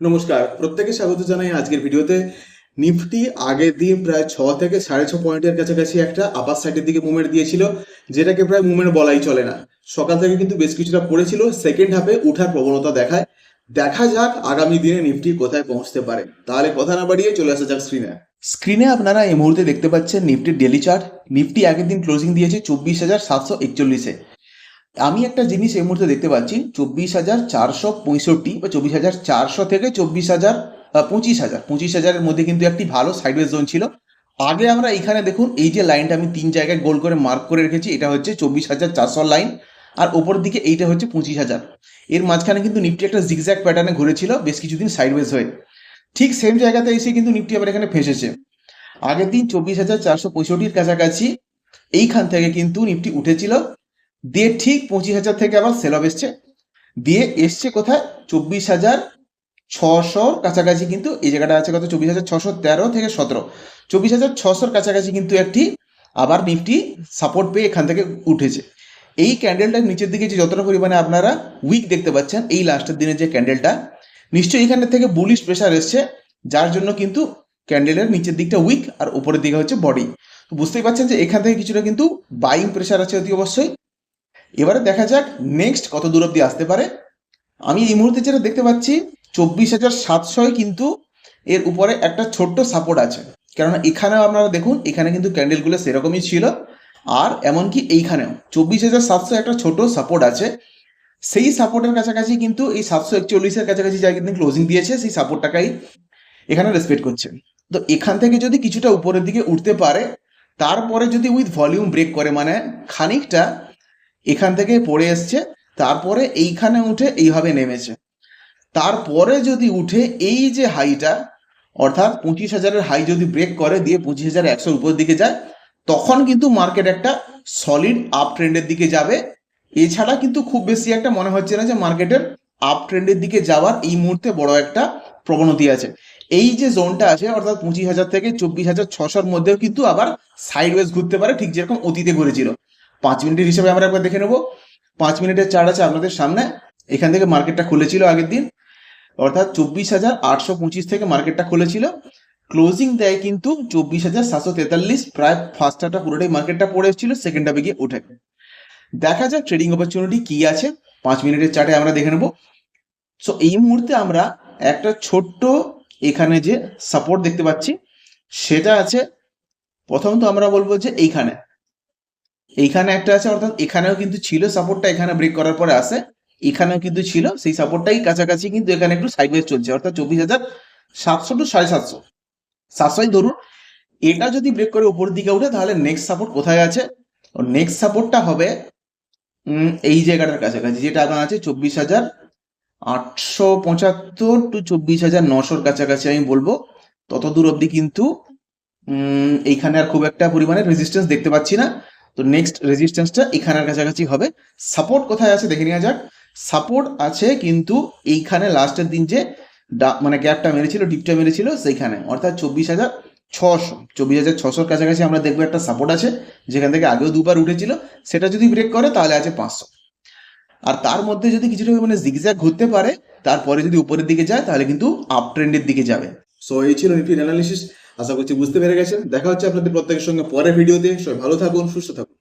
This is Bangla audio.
নমস্কার প্রত্যেকে স্বাগত জানাই আজকের ভিডিওতে। নিফটি আগের দিন প্রায় ছ থেকে সাড়ে ছ পয়েন্টের কাছাকাছি একটা আপার সাইডের দিকে মুভমেন্ট দিয়েছিল, যেটাকে প্রায় মুভমেন্ট বলাই চলে না। সকাল থেকে কিন্তু বেশ কিছুটা পড়েছিল সেকেন্ড হাফে উঠার প্রবণতা দেখায়। দেখা যাক আগামী দিনে নিফটি কোথায় পৌঁছতে পারে। তাহলে কথা না বাড়িয়ে চলে আসা যাক স্ক্রিনে স্ক্রিনে আপনারা এই মুহূর্তে দেখতে পাচ্ছেন নিফটির ডেলি চার্ট নিফটি আগের দিন ক্লোজিং দিয়েছে চব্বিশ হাজার সাতশো একচল্লিশে। আমি একটা জিনিস এই মুহূর্তে দেখতে পাচ্ছি, চব্বিশ হাজার চারশো পঁয়ষট্টি বা চব্বিশ হাজার চারশো থেকে চব্বিশ হাজার পঁচিশ হাজার পঁচিশ হাজারের মধ্যে কিন্তু একটি ভালো সাইডওয়েজ জোন ছিল। আগে আমরা এখানে দেখুন, এই যে লাইনটা আমি তিন জায়গায় গোল করে মার্ক করে রেখেছি, এটা হচ্ছে চব্বিশ হাজার চারশো লাইন আর ওপর দিকে এইটা হচ্ছে পঁচিশ হাজার। এর মাঝখানে কিন্তু নিফটি একটা জিগজ্যাক প্যাটার্নে ঘুরেছিল, বেশ কিছুদিন সাইডওয়েজ হয়ে। ঠিক সেম জায়গাতে এসে কিন্তু নিফটি আবার এখানে ফেসেছে। আগের দিন চব্বিশ হাজার চারশো পঁয়ষট্টির কাছাকাছি, এইখান থেকে কিন্তু নিফটি উঠেছিল। দিয়ে ঠিক পঁচিশ হাজার থেকে আবার সেল অফ এসছে। দিয়ে এসছে কোথায়? চব্বিশ হাজার ছশোর কাছাকাছি কিন্তু এই জায়গাটা আছে কত? চব্বিশ হাজার ছশো তেরো থেকে সতেরো। চব্বিশ হাজার ছশোর কাছাকাছি কিন্তু একটি আবার নিফটি সাপোর্ট পেয়ে এখান থেকে উঠেছে। এই ক্যান্ডেলটার নিচের দিকে যে যতটা পরিমাণে আপনারা উইক দেখতে পাচ্ছেন, এই লাস্টের দিনের যে ক্যান্ডেলটা নিশ্চয়ই এখানে থেকে বুলিশ প্রেশার এসছে, যার জন্য কিন্তু ক্যান্ডেলের নিচের দিকটা উইক আর উপরের দিকে হচ্ছে বডি তো বুঝতেই পারছেন যে এখান থেকে কিছুটা কিন্তু বাইং প্রেশার আছে অতি অবশ্যই। এবারে দেখা যাক নেক্সট কত দূর অব্দি আসতে পারে। আমি এই মুহূর্তে যেটা দেখতে পাচ্ছি, চব্বিশ হাজার সাতশোয় কিন্তু এর উপরে একটা ছোট্ট সাপোর্ট আছে। কেননা এখানেও আপনারা দেখুন, এখানে কিন্তু ক্যান্ডেলগুলো সেরকমই ছিল। আর এমনকি এইখানেও চব্বিশ হাজার সাতশো একটা ছোট সাপোর্ট আছে। সেই সাপোর্টের কাছাকাছি কিন্তু এই সাতশো একচল্লিশের কাছাকাছি যা কিন্তু ক্লোজিং দিয়েছে, সেই সাপোর্টটাকেই এখানে রেসপেক্ট করছে। তো এখান থেকে যদি কিছুটা উপরের দিকে উঠতে পারে, তারপরে যদি উইথ ভলিউম ব্রেক করে মানে খানিকটা এখান থেকে পড়ে এসছে, তারপরে এইখানে উঠে এইভাবে নেমেছে। তারপরে যদি উঠে এই যে হাইটা অর্থাৎ পঁচিশ হাজারের হাই যদি ব্রেক করে, দিয়ে পঁচিশ হাজার একশোর উপর দিকে যায়, তখন কিন্তু মার্কেট একটা সলিড আপ ট্রেন্ডের দিকে যাবে। এছাড়া কিন্তু খুব বেশি একটা মনে হচ্ছে না যে মার্কেটের আপ ট্রেন্ডের দিকে যাওয়ার এই মুহূর্তে বড় একটা প্রবণতি আছে। এই যে জোনটা আছে, অর্থাৎ পঁচিশ হাজার থেকে চব্বিশ হাজার ছশোর মধ্যেও কিন্তু আবার সাইডওয়েজ ঘুরতে পারে, ঠিক যেরকম অতীতে ঘুরেছিল। পাঁচ মিনিটের হিসাবে আমরা একবার দেখে নেব। পাঁচ মিনিটের চার্ট আছে আপনাদের সামনে। এখান থেকে মার্কেটটা খুলেছিল আগের দিন। অর্থাৎ চব্বিশ হাজার আটশো পঁচিশ থেকে মার্কেটটা খুলেছিল। ক্লোজিং দেয় কিন্তু চব্বিশ হাজার সাতশো তেতাল্লিশ। প্রায় ফার্স্ট হাফটা পুরোটাই মার্কেটটা পড়ে এসেছিল সেকেন্ড হাফে গিয়ে উঠে। দেখা যাক ট্রেডিং অপরচুনিটি কি আছে। পাঁচ মিনিটের চার্টে আমরা দেখে নেব। সো এই মুহূর্তে আমরা একটা ছোট্ট এখানে যে সাপোর্ট দেখতে পাচ্ছি, সেটা আছে, প্রথমত আমরা বলব যে এইখানে। এইখানে একটা আছে, অর্থাৎ এখানেও কিন্তু ছিল সাপোর্টটা এখানে ব্রেক করার পরে আসে এখানেও কিন্তু ছিল, সেই সাপোর্টটাই কাছাকাছি কিন্তু এখানে একটু সাইডওয়েজ চলছে, অর্থাৎ চব্বিশ হাজার সাতশো টু সাড়ে সাতশো। সাতশোই ধরুন, এটা যদি ব্রেক করে উপরের দিকে উঠে, তাহলে নেক্সট সাপোর্ট কোথায় আছে? নেক্সট সাপোর্টটা হবে এই জায়গাটার কাছাকাছি, যেটা আপনার আছে চব্বিশ হাজার আটশো পঁচাত্তর টু চব্বিশ হাজার নশোর কাছাকাছি আমি বলব। তত দূর অবধি কিন্তু এইখানে আর খুব একটা পরিমাণে রেজিস্ট্যান্স দেখতে পাচ্ছি না। তো নেক্সট রেজিস্ট্যান্সটা এখানের কাছাকাছি হবে। সাপোর্ট কোথায় আছে দেখে নেওয়া যাক। সাপোর্ট আছে কিন্তু এইখানে লাস্টের দিন যে মানে গ্যাপটা মেরেছিল ডিপটা মেরেছিল সেইখানে। অর্থাৎ চব্বিশ হাজার ছশো। চব্বিশ হাজার ছশোর কাছাকাছি আমরা দেখব একটা সাপোর্ট আছে, যেখান থেকে আগেও দুবার উঠেছিল। সেটা যদি ব্রেক করে তাহলে আছে পাঁচশো। আর তার মধ্যে যদি কিছুটা মানে জিগজ্যাগ ঘুরতে পারে, তারপরে যদি উপরের দিকে যায় তাহলে কিন্তু আপ ট্রেন্ডের দিকে যাবে। সো এই ছিল নিফটির অ্যানালিসিস আশা করছি বুঝতে পেরে গেছেন। দেখা হচ্ছে আপনাদের প্রত্যেকের সঙ্গে পরের ভিডিওতে। সবাই ভালো থাকুন, সুস্থ থাকুন।